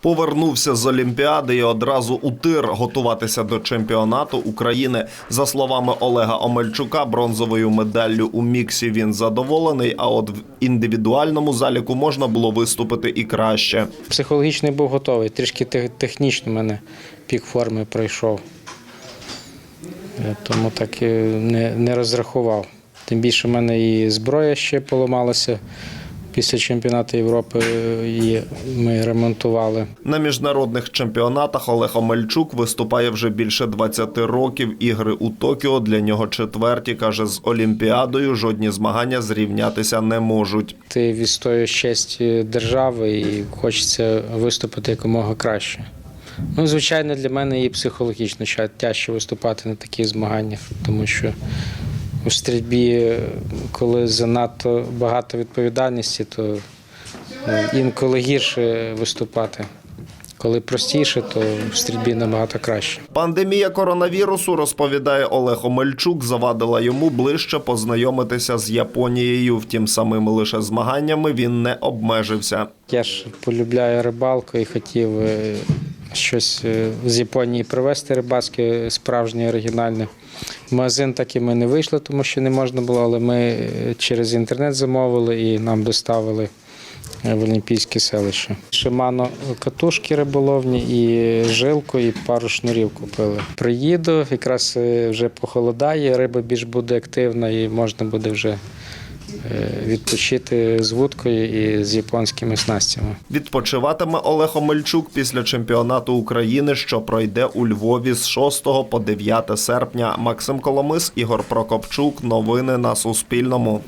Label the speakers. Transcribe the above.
Speaker 1: Повернувся з Олімпіади і одразу у тир готуватися до чемпіонату України. За словами Олега Омельчука, бронзовою медаллю у міксі він задоволений. А от в індивідуальному заліку можна було виступити і краще.
Speaker 2: Психологічно був готовий, трішки технічно мене пік форми пройшов. Е, Тому так не, не розрахував. Тим більше в мене і зброя ще поламалася після чемпіонату Європи, е, її ми ремонтували.
Speaker 1: На міжнародних чемпіонатах Олег Омельчук виступає вже більше 20 років. Ігри у Токіо для нього четверті. каже, з Олімпіадою жодні змагання зрівнятися не можуть.
Speaker 2: Ти відстоюєш честь держави і хочеться виступити якомога краще. Ну, звичайно, для мене і психологічно ще тяжче виступати на таких змаганнях, тому що у стрільбі, коли занадто багато відповідальності, то ну, інколи гірше виступати. Коли простіше, то в стрільбі набагато краще.
Speaker 1: Пандемія коронавірусу, розповідає Олег Омельчук, завадила йому ближче познайомитися з Японією. Втім, самими лише змаганнями він не обмежився.
Speaker 2: Я ж полюбляю рибалку і хотів е, щось е, з Японії привезти рибацьке, справжнє, оригінальне. Магазин так і ми не вийшли, тому що не можна було, але ми е, через інтернет замовили і нам доставили е, в Олімпійське селище. Шимано катушки риболовні, і жилку, і пару шнурів купили. Приїду, якраз вже похолодає, риба більш буде активна і можна буде вже відпочити з вудкою і з японськими снастями.
Speaker 1: Відпочиватиме Олег Омельчук після чемпіонату України, що пройде у Львові з 6 по 9 серпня. Максим Коломис, Ігор Прокопчук. Новини на Суспільному.